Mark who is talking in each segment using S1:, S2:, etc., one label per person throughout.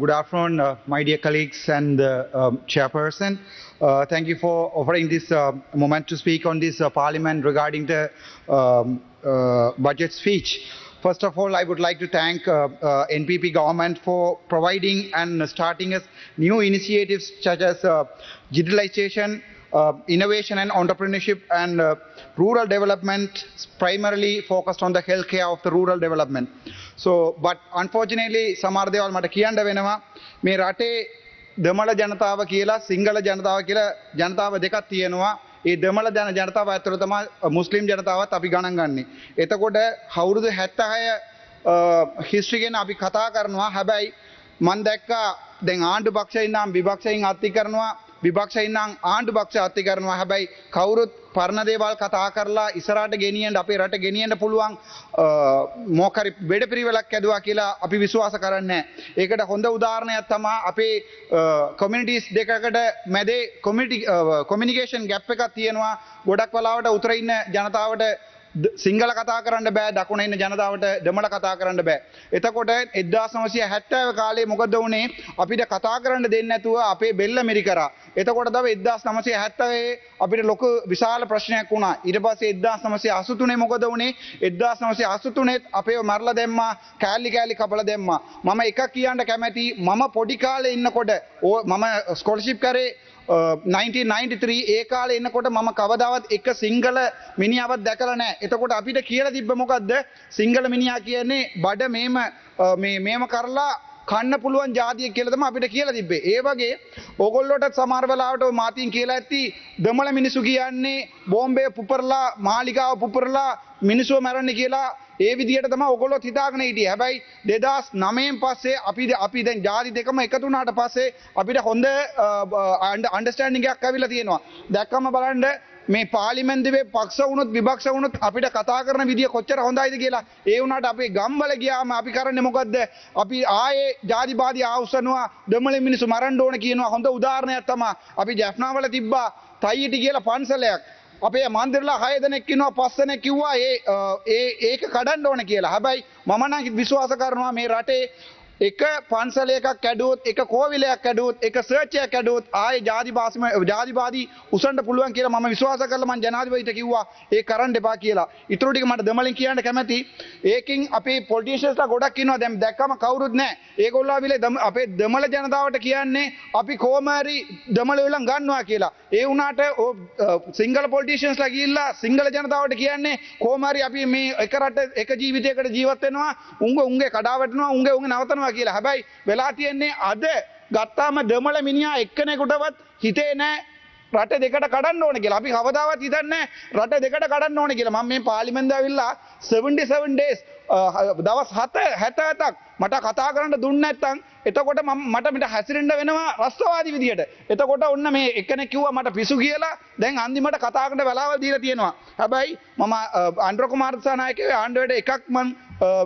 S1: good afternoon, uh, my dear colleagues and uh, um, chairperson. Uh, thank you for offering this moment to speak on this parliament regarding the um, budget speech. First of all, I would like to thank uh, uh, NPP government for providing and starting us new initiatives such as uh, digitalization, uh, innovation and entrepreneurship and uh, rural development primarily focused on the healthcare of the rural development. So, but unfortunately, සමහර දේවල් මට කියන්න වෙනවා මේ රටේ දෙමළ ජනතාව කියලා සිංහල ජනතාව කියලා ජනතාව දෙකක් තියෙනවා. ඒ දෙමළ ජන ජනතාව ඇතුළ තමයි මුස්ලිම් ජනතාවත් අපි ගණන් ගන්නේ. එතකොට අවුරුදු 76 හිස්ටරි ගැන අපි කතා කරනවා. හැබැයි මන් දැක්කා දැන් ආණ්ඩු පක්ෂයෙන් නම් විපක්ෂයෙන් අත්ති කරනවා විපක්ෂයෙන් නම් ආණ්ඩු පක්ෂ අත්ති කරනවා. හැබැයි කවුරුත් පරණ දේවල් කතා කරලා ඉස්සරහට ගෙනියන්න අපේ රට ගෙනියන්න පුළුවන් මොකරි වැඩ පිළිවෙලක් ඇදුවා කියලා අපි විශ්වාස කරන්නේ ඒකට හොඳ උදාහරණයක් තමයි අපේ කොමියුනිටිස් දෙකකට මැදේ කොමියුනිටි කොමියුනිකේෂන් ගැප් එකක් තියෙනවා. ගොඩක් වෙලාවට උතර ඉන්න ජනතාවට සිංහල කතා කරන්න බෑ දකුණ ඉන්න ජනතාවට දෙමළ කතා කරන්න බෑ. එතකොට එදදා සමසය හැත්තෑව කාලේ මොකද වනේ අපිට කතා කරන්න දෙන්න ඇතුව අපේ බෙල්ල මිරි කර. එතකොට දව එදදාස් නමසේ හැත්තවේ අපිට ලොක විශාල ප්‍රශ්නයක් වුණා ඉට පසේ එදදා සමසේ අසුතුනේ මොකද වනේ එදදා සමසේ අසුතුනෙත් අපේ මරල දෙම්මා කෑල්ලි කෑලි කපල දෙම්ම. මම එක කියන්න කැමැති මම පොඩිකාල ඉන්නකොට ඕ මම ස්කොලශිප් කරේ 1993 ඒ කාලේ එන්නකොට මම කවදාවත් එක සිංගල මිනිහාවත් දැකලා නැහැ. එතකොට අපිට කියලා තිබ්බ මොකද්ද? සිංගල මිනිහා කියන්නේ බඩ මේම මේ මේම කරලා කන්න පුළුවන් ජාතිය කියලා තමයි අපිට කියලා තිබ්බේ. ඒ වගේ ඕගොල්ලෝට සමහර වෙලාවට ඔය මාතින් කියලා ඇති දමල මිනිසු කියන්නේ බෝම්බේ පුපුරලා මාලිගාව පුපුරලා මිනිස්සුව මැරන්නේ කියලා ඒ විදිහට තමයි ඔයගොල්ලෝ හිතාගෙන හිටියේ. හැබැයි 2009න් පස්සේ අපි අපි දැන් ජාති දෙකම එකතු වුණාට පස්සේ අපිට හොඳ අන්ඩර්ස්ටෑන්ඩින්ග් එකක් ඇවිල්ලා තියෙනවා. දැක්කම බලන්න මේ පාලිමෙන්දුවේ පක්ෂ වුණොත් විපක්ෂ වුණොත් අපිට කතා කරන විදිය කොච්චර හොඳයිද කියලා ඒ වුණාට අපේ ගම්වල ගියාම අපි කරන්නේ මොකද්ද අපි ආයේ ජාතිවාදී ආවුස්සනවා දෙමළ මිනිස්සු මරන්න ඕන කියනවා හොඳ උදාහරණයක් තමයි අපි ජැෆ්නාවල තිබ්බා තයියිටි කියලා පන්සලයක් අපේ මන්දිරලා හය දෙනෙක් ඉන්නවා පස් දෙනෙක් කිව්වා ඒ ඒ ඒක කඩන්න ඕන කියලා. හැබැයි මම නම් විශ්වාස කරනවා මේ රටේ එක පන්සලයකක් කැඩුවොත් එක කෝවිලයක් කැඩුවොත් එක සර්ච්චයක් කැඩුවොත් ආයේ ජාතිවාසීම ජාතිවාදී උසන්න පුළුවන් කියලා මම විශ්වාස කරලා මම ජනාධිපතිට කිව්වා ඒ කරන්න එපා කියලා. ඊටු ටික මට දෙමළෙන් කියන්න කැමැති. ඒකින් අපේ පොලිටිෂියන්ස්ලා ගොඩක් ඉන්නවා දැන් දැක්කම කවුරුත් නැහැ. ඒගොල්ලෝ ආවිලේ අපේ දෙමළ ජනතාවට කියන්නේ අපි කොහොම හරි දෙමළ වෙලන් ගන්නවා කියලා. ඒ වුණාට සිංගල පොලිටිෂියන්ස්ලා ගිහිල්ලා සිංගල ජනතාවට කියන්නේ කොහොම හරි අපි මේ එක රට එක ජීවිතයකට ජීවත් වෙනවා. උංග උංගේ කඩා වැටෙනවා උංගේ උංගේ නවතනවා කියලා. හැබැයි වෙලා තියෙන්නේ අද ගත්තාම දෙමළ මිනිහා එක්කෙනෙකුටවත් හිතේ නෑ රට දෙකට කඩන්න ඕන කියලා. අපි කවදාවත් හිතන්නේ රට දෙකට කඩන්න ඕන කියලා. මම මේ පාර්ලිමේන්තුව ඇවිල්ලා 77 days දවස් 7 77ක් මට කතා කරන්න දුන්නේ නැත්නම් එතකොට මට මට හැසිරෙන්න වෙනවා රස්තවාදී විදියට. එතකොට ඔන්න මේ එක්කෙනෙක් කිව්වා මට පිසු කියලා. දැන් අන්තිමට කතා කරන්න වෙලාවල් දීලා තියෙනවා. හැබැයි මම අන්ඩ්‍ර කුමාර දිසානායකගේ ආණ්ඩුවට එකක් මම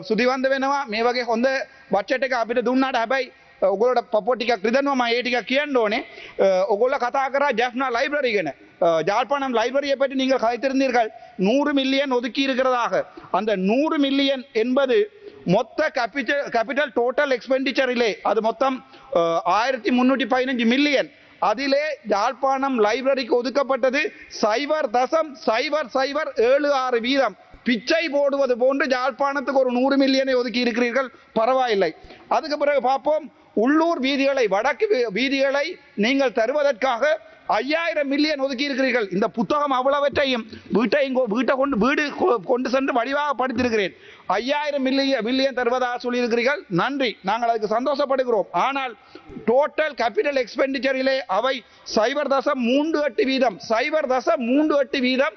S1: සුදිවන්ද වෙනවා. මේ වගේ හොඳ බච්චට එක අපිට දුන්නාට හැබැයි ඔගොලට පො ටික රිදනවා ම ඒ ටික කියන්න ඕනේ ඔගොල්ල කතා කර ජැෆ්නා லைப்ரரி ගැන ஜாழ்ப்பாணம் லைப்ரரியை பற்றி நீங்கள் கதைத்திருந்தீர்கள் நூறு மில்லியன் ஒதுக்கி இருக்கிறதாக அந்த நூறு மில்லியன் என்பது மொத்த கேபிட்டல் கேபிட்டல் டோட்டல் எக்ஸ்பெண்டிச்சரிலே அது மொத்தம் ஆயிரத்தி முன்னூற்றி பதினஞ்சு மில்லியன் அதிலே யாழ்ப்பாணம் லைப்ரரிக்கு ஒதுக்கப்பட்டது சைபர் தசம் சைபர் சைபர் ஏழு ஆறு வீதம் பிச்சை போடுவது போன்று யாழ்ப்பாணத்துக்கு ஒரு நூறு மில்லியனை ஒதுக்கி இருக்கிறீர்கள். பரவாயில்லை. அதுக்கு பிறகு பார்ப்போம். உள்ளூர் வீதிகளை வடக்கு வீதிகளை நீங்கள் தருவதற்காக ஐயாயிரம் மில்லியன் ஒதுக்கி இருக்கிறீர்கள். இந்த புத்தகம் அவ்வளவற்றையும் வீட்டை வீட்டை கொண்டு வீடு கொண்டு சென்று வடிவாக படித்திருக்கிறேன். ஐயாயிரம் மில்லியன் மில்லியன் தருவதாக சொல்லியிருக்கிறீர்கள். நன்றி. நாங்கள் அதுக்கு சந்தோஷப்படுகிறோம். ஆனால் டோட்டல் கேபிட்டல் எக்ஸ்பெண்டிச்சரிலே அவை சைபர் தசம் மூன்று எட்டு வீதம். சைபர் தசம் மூன்று எட்டு வீதம்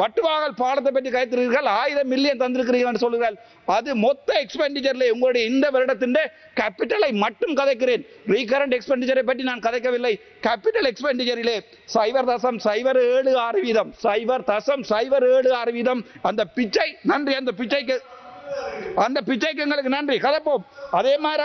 S1: வட்டுவாகல் பாடத்தை பற்றி கைத்திருக்கிறீர்கள் ஆயிரம் மில்லியன் தந்திருக்கிறீர்கள் என்று அது மொத்த எக்ஸ்பெண்டிச்சர்ல உங்களுடைய இந்த வருடத்தின் கேபிட்டலை மட்டும் கதைக்கிறேன். ரீகரண்ட் எக்ஸ்பெண்டிச்சரை பற்றி நான் கதைக்கவில்லை. கேபிட்டல் எக்ஸ்பெண்டிச்சரிலே சைவர் தசம் சைவர் ஏழு ஆறு வீதம் சைவர் தசம் சைவர் ஏழு ஆறு வீதம் அந்த பிச்சை நன்றி. அந்த பிச்சைக்கு அந்த பிச்சைக்கு எங்களுக்கு நன்றி. கதைப்போம். அதே மாதிரி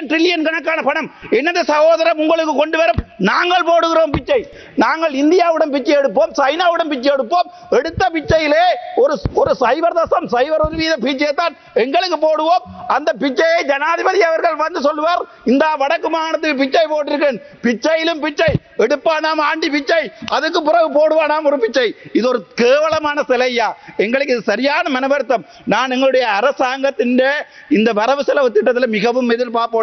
S1: ட்ரில்லியன் கணக்கான பணம். என்னது சகோதரம் உங்களுக்கு கொண்டு வர நாங்கள் போடுகிறோம் பிச்சை. நாங்கள் இந்தியாவுடன் பிச்சை எடுப்போம் சைனாவுடன் பிச்சை எடுப்போம். எடுத்த பிச்சையிலே ஒரு ஒரு சைபர் தசம் சைபர் ஒரு வீத பிச்சையை தான் எங்களுக்கு போடுவோம். அந்த பிச்சையை ஜனாதிபதி அவர்கள் வந்து சொல்லுவார் இந்த வடக்கு மாகாணத்துக்கு பிச்சை போட்டிருக்கேன். பிச்சையிலும் பிச்சை. எடுப்பானாம் ஆண்டி பிச்சை. அதுக்கு பிறகு போடுவானாம் ஒரு பிச்சை. இது ஒரு கேவலமான சிலையா எங்களுக்கு இது சரியான மனவருத்தம். நான் எங்களுடைய அரசாங்கத்தின் இந்த வரவு செலவு திட்டத்தில் மிகவும் எதிர்பார்ப்போம்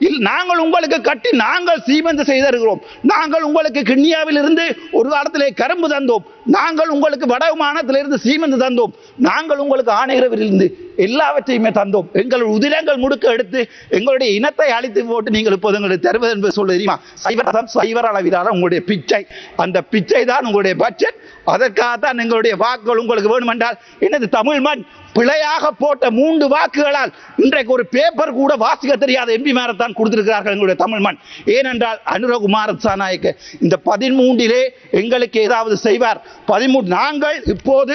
S1: நாங்கள் உங்களுக்கு கட்டி நாங்கள் சீமந்து செய்திருக்கிறோம் நாங்கள் உங்களுக்கு கிண்ணியாவில் இருந்து ஒரு காலத்திலே கரும்பு தந்தோம். நாங்கள் உங்களுக்கு வடமானத்திலிருந்து சீமந்து தந்தோம். நாங்கள் உங்களுக்கு ஆணையரவிலிருந்து எல்லாவற்றையுமே தந்தோம். எங்கள் உதிரங்கள் முடுக்க எடுத்து எங்களுடைய இனத்தை அழித்து போட்டு நீங்கள் இப்போது எங்களுக்கு தருவது என்பது சொல்ல தெரியுமா? சைவரதம் சைவர அளவிலான உங்களுடைய பிச்சை. அந்த பிச்சை தான் உங்களுடைய பட்ஜெட் அதற்காகத்தான் எங்களுடைய வாக்குகள் உங்களுக்கு வேணுமென்றால் எனது தமிழ் மண் பிழையாக போட்ட மூன்று வாக்குகளால் இன்றைக்கு ஒரு பேப்பர் கூட வாசிக்க தெரியாத எம்பி தான் கொடுத்திருக்கிறார்கள் எங்களுடைய தமிழ் மண். ஏனென்றால் அனுரகுமார சாநாயக்க இந்த பதிமூன்றிலே எங்களுக்கு ஏதாவது செய்வார். பதிமூன்று நாங்கள் இப்போது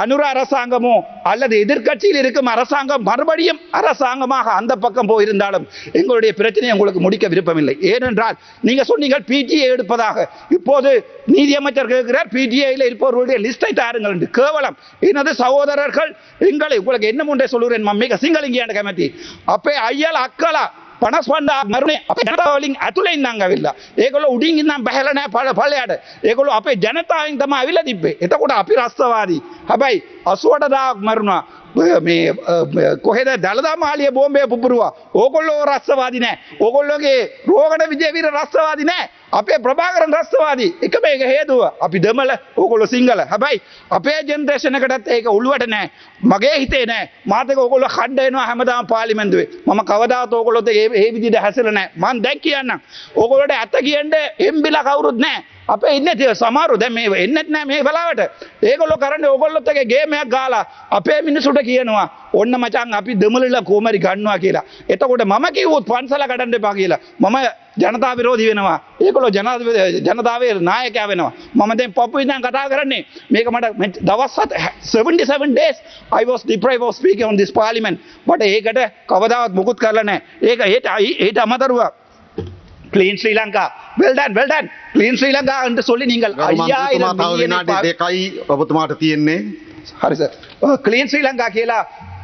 S1: அனுர அரசாங்கமோ அல்லது எதிர்க்கட்சியில் இருக்கும் அரசாங்கம் மறுபடியும் அரசாங்கமாக அந்த பக்கம் போயிருந்தாலும் எங்களுடைய பிரச்சனையை உங்களுக்கு முடிக்க விருப்பமில்லை. ஏனென்றால் நீங்க சொன்னீங்கள் பிஜிஏ எடுப்பதாக. இப்போது நீதியமைச்சர் கேட்கிறார் பிஜிஐயில் இருப்பவர்களுடைய லிஸ்டை தாருங்கள் என்று. கேவலம். எனது சகோதரர்கள் எங்களை உங்களுக்கு என்ன முன்னே சொல்லுகிறேன் மம்மிக சிங்களிங்கியான கமிட்டி அப்பே ஐயல் அக்கலா. පනස්වන්දා මරුණේ අප ජනතාවලින් ඇතුළෙන් නංගවිල්ලා ඒකොල උඩින් ඉන්නම් බැහල නෑ පල පලයට ඒකොල අපේ ජනතාවෙන් තම ඇවිල්ල තිබ්බේ. එතකොට අපි රස්තවාදී හැබැයි අසුවටදාක් මරුණා. මේ කොහෙද? දළදා මාලිය බෝම්බය පුපුරුවා. ඕකොල්ලෝ රස්සවාදි නෑ. ඕකොල්ලෝගේ රෝගණ විජයවීර රස්සවාදි නෑ. අපේ ප්‍රභාකරන් රස්සවාදී. එක මේක හේතුව. අපි දෙමල ඕකොල්ලො සිංහල. හැබැයි අපේ ජෙන්දේශනකටත් ඒක උළුවට නෑ. මගේ හිතේ නෑ. මාතක ඔකොල්ල කණ්ඩයනවා හැමදාම පාලිමෙන්දුවේ මම කවදාත් ඕකොලොත් ඒ ඒ විදිහට හැසිර නෑ. මං දැක් කියන්නම්. ඕකොලොට ඇත්ත කියන්න එම්බිලා කවුරුත් නෑ. අපේ ඉන්න තිය සමාරු දැන් මේ එන්නෙත් නෑ මේ වෙලාවට. ඒගොල්ලෝ කරන්නේ ඕගොල්ලොත් එක ගේමයක් ගාලා අපේ මිනිසුන්ට කියනවා ඔන්න මචං අපි දෙමළලා කොමරි ගන්නවා කියලා. එතකොට මම කිව්වොත් පන්සල කඩන්න එපා කියලා. මම ජනතා විරෝධී වෙනවා. ඒගොල්ලෝ ජනාධිපති ජනතාවේ නායකයා වෙනවා. මම දැන් පපු ඉඳන් කතා කරන්නේ. මේක මට මෙ- දවස් හත 77 days I was deprived of speaking on this parliament but ඒකට කවදාවත් මුකුත් කරලා නැහැ ඒක ඒට ඒට අමතරව clean Sri Lanka well done well done clean Sri Lanka என்று சொல்லி நீங்கள்
S2: ගරු මන්ත්‍රීතුමා
S1: ஐயாயிரம்
S2: තව
S1: மில்லியனை
S2: විනාඩි
S1: பா-
S2: දෙකයි ඔබතුමාට තියෙන්නේ
S1: ஹரி சார் கிளீன் ஸ்ரீலங்கா கீழா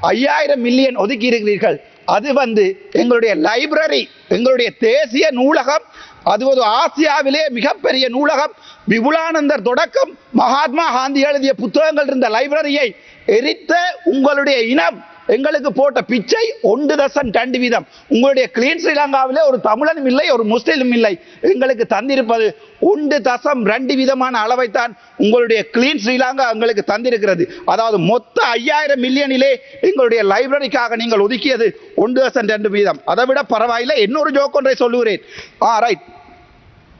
S1: ஐயாயிரம் மில்லியன் ஒதுக்கி இருக்கிறீர்கள் அது வந்து எங்களுடைய லைப்ரரி எங்களுடைய தேசிய நூலகம் அது ஒரு ஆசியாவிலே மிகப்பெரிய நூலகம் விபுலானந்தர் தொடக்கம் மகாத்மா காந்தி எழுதிய புத்தகங்கள் இருந்த லைப்ரரியை எரித்த உங்களுடைய இனம் எங்களுக்கு போட்ட பிச்சை ஒன்று தசம் ரெண்டு வீதம். உங்களுடைய கிளீன் ஸ்ரீலங்காவிலே ஒரு தமிழனும் இல்லை ஒரு முஸ்லீமும் இல்லை. எங்களுக்கு தந்திருப்பது ஒன்று தசம் ரெண்டு விதமான அளவைத்தான் உங்களுடைய கிளீன் ஸ்ரீலங்கா எங்களுக்கு தந்திருக்கிறது. அதாவது மொத்த ஐயாயிரம் மில்லியனிலே எங்களுடைய லைப்ரரிக்காக நீங்கள் ஒதுக்கியது ஒன்று தசம் ரெண்டு வீதம். அதை விட பரவாயில்லை இன்னொரு ஜோக் ஒன்றை சொல்லுகிறேன். ஆ ரைட்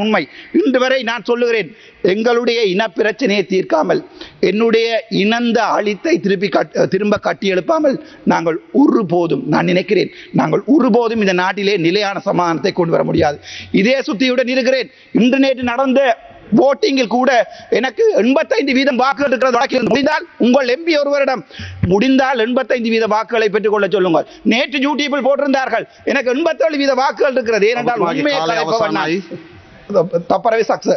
S1: இதுதான் உண்மை. இன்று வரை நான் சொல்லுகிறேன் எங்களுடைய இன பிரச்சனையை தீர்க்காமல் என்னுடைய இனந்த அழித்தை திருப்பி கட் திரும்ப கட்டி எழுப்பாமல் நாங்கள் ஒருபோதும் நான் நினைக்கிறேன் நாங்கள் ஒருபோதும் இந்த நாட்டிலே நிலையான சமாதானத்தை கொண்டு வர முடியாது. இதே சுத்தியுடன் இருக்கிறேன் இன்று நேற்று நடந்த ஓட்டிங்கில் கூட எனக்கு எண்பத்தைந்து வீதம் வாக்குகள் இருக்கிறது வழக்கில் முடிந்தால் உங்கள் எம்பி ஒருவரிடம் முடிந்தால் எண்பத்தைந்து வீத வாக்குகளை பெற்றுக்கொள்ள சொல்லுங்கள். நேற்று யூடியூபில் போட்டிருந்தார்கள் எனக்கு எண்பத்தேழு வீத வாக்குகள் இருக்கிறது. ஏனென்றால் உண்மையை පරවිසක්ස.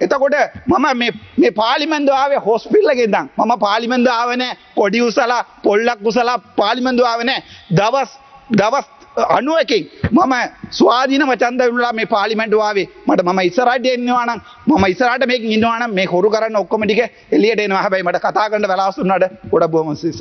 S1: එතකොට මම මේ පාලිමන්දු ආවේ හොස්පිල්ලගෙන්දම් මම පාලිමන්දු ආවන පොඩි උසලා පොල්ලක් උසලා පාලිමන්දු ආවන දවස් දවස් අනුවකින් මම ස්වාධීන වචන්ද විලා මේ පාලිමෙන්ටුවාවේ මට මම ඉස්සරට එන්නවානම් මම ඉස්සරට මේ ඉන්නවානම් මේ හොරු කරන්න ඔක්කොමටික එලියට එනවා. හැබැයි මට කතා කරන්න වෙලාසුන්නට ගොඩ බොහොම සිස